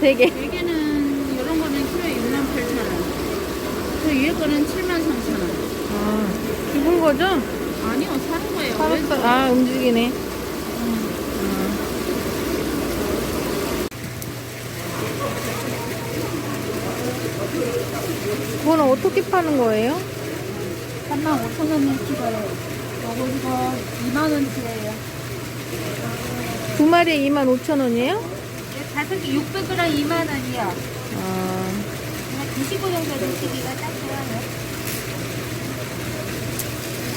되게. 대게는 이런 거는 키로에 6만 8천 원. 그 위에 거는 7만 3천 원. 아, 죽은 거죠? 아니요, 사는 거예요. 살았어. 아, 움직이네. 그거는 어떻게 파는 거예요? 3만 5천 원을 키로에. 요거 이거 2만 원치예요. 두 마리에 25,000원이에요? 다섯 개 600g 2만 원이요. 아, 그냥 드시고 정도 드시기가 딱 좋아요.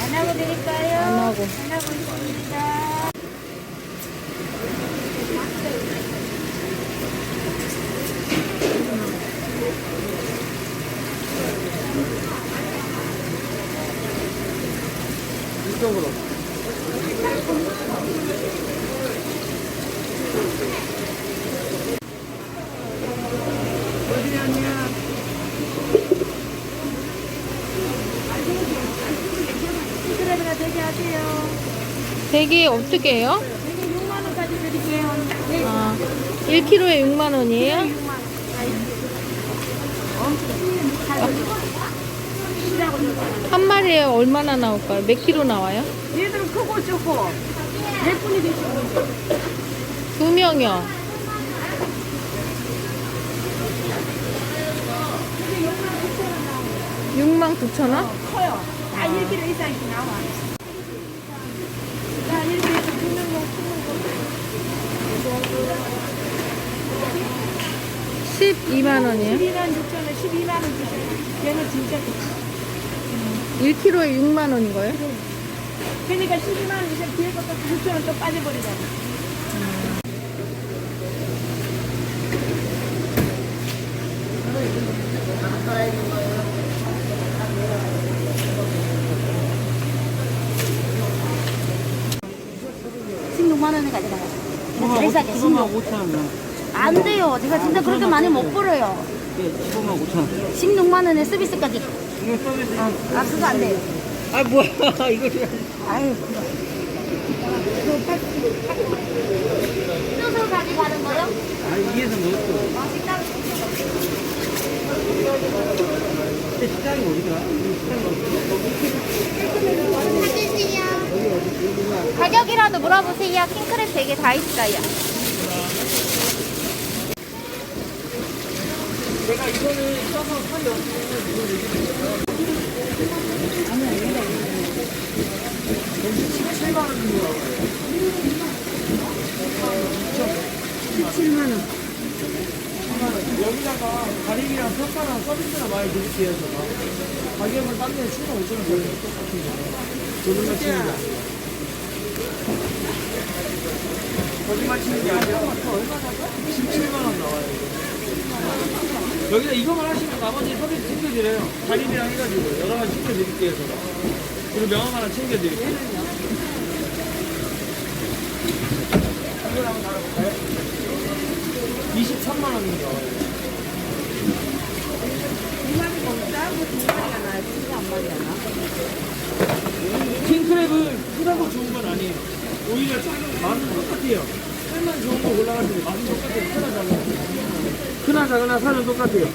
안 하고 드릴까요? 안 하고. 안 하고 있습니다. 이쪽으로. 되게 어떻게 해요? 되게 6만 원까지 드릴게요. 네. 아, 1kg에 6만원이에요? 한 마리에 얼마나 나올까요? 몇 킬로 나와요? 얘들은 크고 좋고 몇 분이 드시고 두 명이요. 3만 9천 원? 어, 커요. 다 1kg 이상 이 나와. 12만 원이에요? 12만 6천 원, 12만 원 주세요. 얘는 진짜 1kg에 6만 원인 거예요? 그러니까 12만 원 주세요. 뒤에 것도 9천 원 또 빠져버리잖아 음. 5만 원에 가져가요. 제일 싸게. 15만 5천 원. 안 돼요. 제가 진짜 그렇게 많이 못 벌어요. 예, 15만 5천 원. 16만 원에 서비스까지. 이거 서비스. 아, 아 그거 안 돼요. 아, 뭐야. 이거 줘야 아유. 쪄서 가져가는 거요? 아, 이에서 먹었어. 아, 식당. 근데 식당이 어디가? 가격이라도 물어보세요. 킹크랩 되게 다 있어요. 내가 이거는 써서 얘기를 해요. 17만 원 정도 나와요. 17만 원. 여기다가 가리비랑 석가랑 서비스를 많이 드릴게요, 제가. 가격은 딴 데는 7만 5천 원 걸려요, 똑같은 거. 거짓말 치는 게 아니라. 거짓말 치는 게 아니라. 17만 원 나와요, 이거. 여기다 이거만 하시면 나머지 서비스 챙겨드려요. 가리비랑 해가지고 여러 가지 챙겨드릴게요, 제가. 그리고 명함 하나 챙겨드릴게요. 이거랑 다른 거요 2천만 원인데. 두 마리 너무 짜고 두 마리가 나요. 진짜 한 마리가 나. 킹크랩은 크다고 좋은 건 아니에요. 오히려 작은 맛은 똑같아요. 살만 좋은 거 올라가는데 맛은 똑같아요. 크나 작으나. 크나 작으나 살은 똑같아요.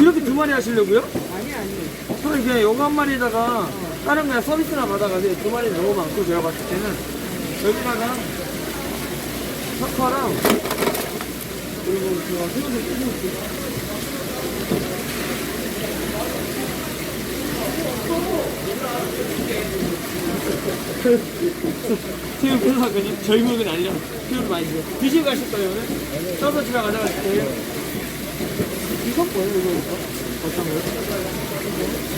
이렇게 두 마리 하시려고요? 아니, 아니. 그럼 그냥 요거 한 마리에다가 다른 그냥 서비스나 받아가세요. 두 마리 너무 많고 제가 봤을 때는 여기다가 석화랑 새우. 저희 먹은 아니라 새우를 많이 드세요. 드시고 가실 거예요, 오늘? 써서 집에 가져가실 거예요? 이건 뭐예요, 이거? 이거? 어떤 거요?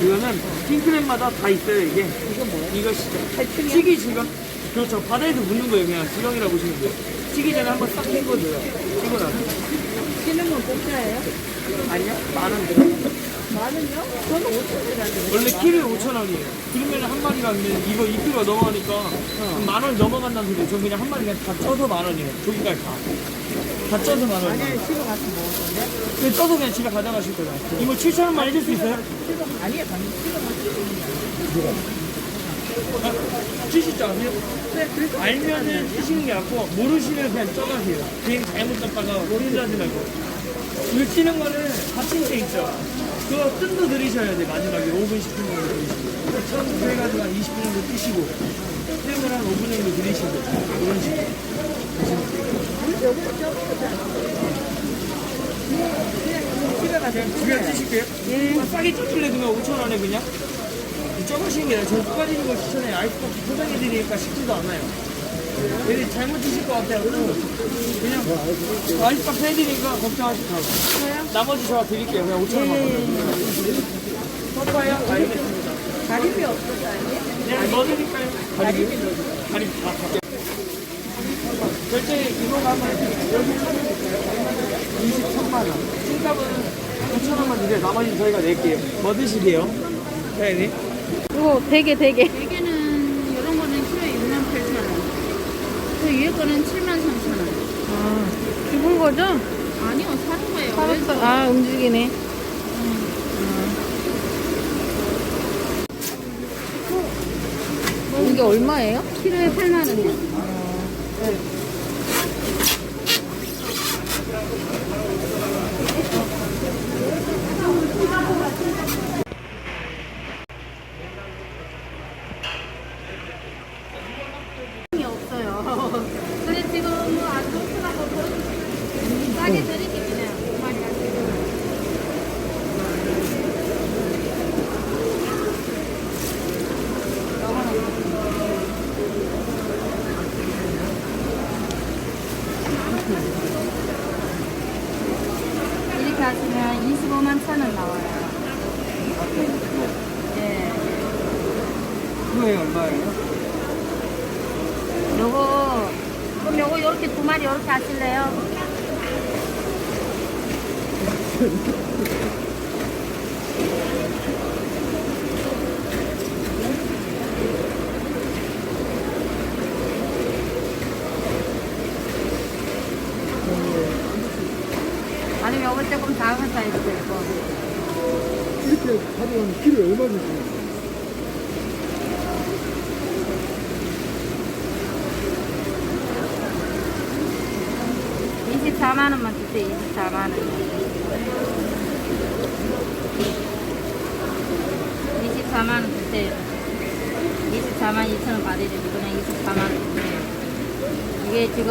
이거는 킹크랩마다 다 있어요, 이게. 이건 뭐예요? 이거 시- 튀기 지금? 그렇죠. 바다에서 묻는 거예요, 그냥. 지렁이라고 보시면 돼요. 튀기 전에 한번 싹 헹궈 줘요. 튀고 나서. 키는 건 공짜예요? 아니요? 만원 들어. 많은요? 저는 5천 원이라는데. 원래 키로에 5,000원이에요. 그러면 한 마리가 그냥 이거 2kg가 넘어가니까 만 원 넘어간다는 소리예요. 전 그냥 한 마리 그냥 다 쪄서 만 원이에요. 조기까지 다. 다 쪄서 만 원. 아니, 집에 가서 먹을 건데? 그 쪄서 그냥 집에 가져가실 거예요. 이거 7,000원만 해줄 수 있어요? 아니에요, 방금 집에 가 서 아, 아세요? 네, 알면은 드시는 게 낫고 모르시면 그냥 쪄가세요. 괜히 잘못 떴다가 모르는 하지 말고. 물치는 거는 받침대 있죠. 그거 뜬도 들이셔야 돼 마지막에 5분 10분 정도 들이시고. 처음 해가지고 한 20분 정도 뜨시고 뜸을 한 5분 정도 들이시고 이런 식으로. 집에 가세요. 집에 뜨실게요. 예. 싸게 쪄줄래 그러면 5천 원에 그냥. 적으시는 게 아니라 저는 뚜가지는 걸 추천해요. 아이스박스 포장해드리니까 쉽지도 않아요. 얘들 잘못 드실 것 같아요. 그냥 아이스박스 해드리니까 걱정하지 마세요. 나머지 제가 드릴게요. 그냥 5천 원만. 섞어요? 알겠습니다. 가리비 없을까요? 네, 뭐 드릴까요? 가리비? 가리비. 아, 갈게요. 결제 이거가 한번 해드릴게요. 23만 원. 신값은 5천 원만 드려요. 나머지는 저희가 낼게요. 뭐 드시게요? 사장님? 이거 되게 되게. 대게는 이런 거는 키로에 6만 8천 원. 그 위에 거는 7만 3천 원. 아, 죽은 거죠? 아니요, 사는 거예요. 살았어. 아, 움직이네. 아. 이게 얼마예요? 키로에 8만 원이요. 없어요. 근데 지금 뭐안 좋더라고. 싸게 그냥. 이렇게 하시면 25만 천 원 나와요. 예. 그거에 얼마예요? 요거 그럼 요거 요렇게 두 마리 요렇게 하실래요? 아니면 요거 조금 작은 사이즈도 있고 이렇게 가져가면 얼마 주세요? 이십 24만 원만 주세요. 24만 원. 24만 원 주세요. 24만 2천 원 받아드리고 그냥 24만 원 주세요. 이게 지금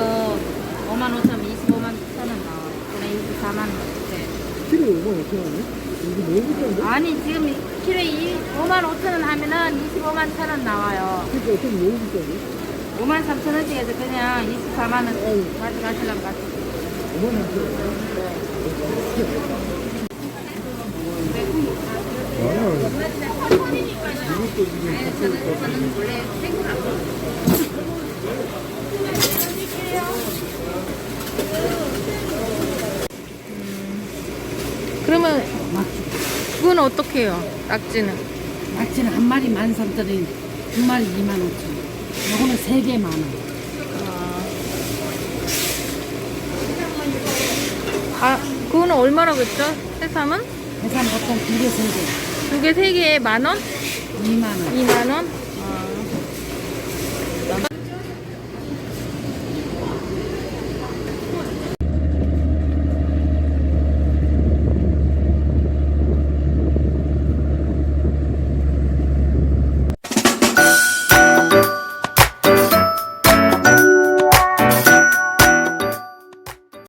5만 5천 원, 25만 6천 원 나와요. 그냥 24만 원 주세요. 키로에 5만 5천 원이요? 이거 너무 비싼데? 아니 지금 키로에 5만 5천 원 하면은 25만 천원 나와요. 그러니까 어떻게 너무 비싼데? 5만 3천 원씩 해서 그냥 24만 원 가져가시려면 가시죠. 5만 5천 원. 이것도 지금 그러면 그건 어떻게 해요? 낙지는? 낙지는 한 마리 13,000원, 두 마리 25,000원. 요거는 세 개 만 원. 아, 그거는 얼마라고 했죠? 해삼은? 해산 보통 두개 세 개, 두 개, 세 개에 만 원? 2만 원. 2만 원?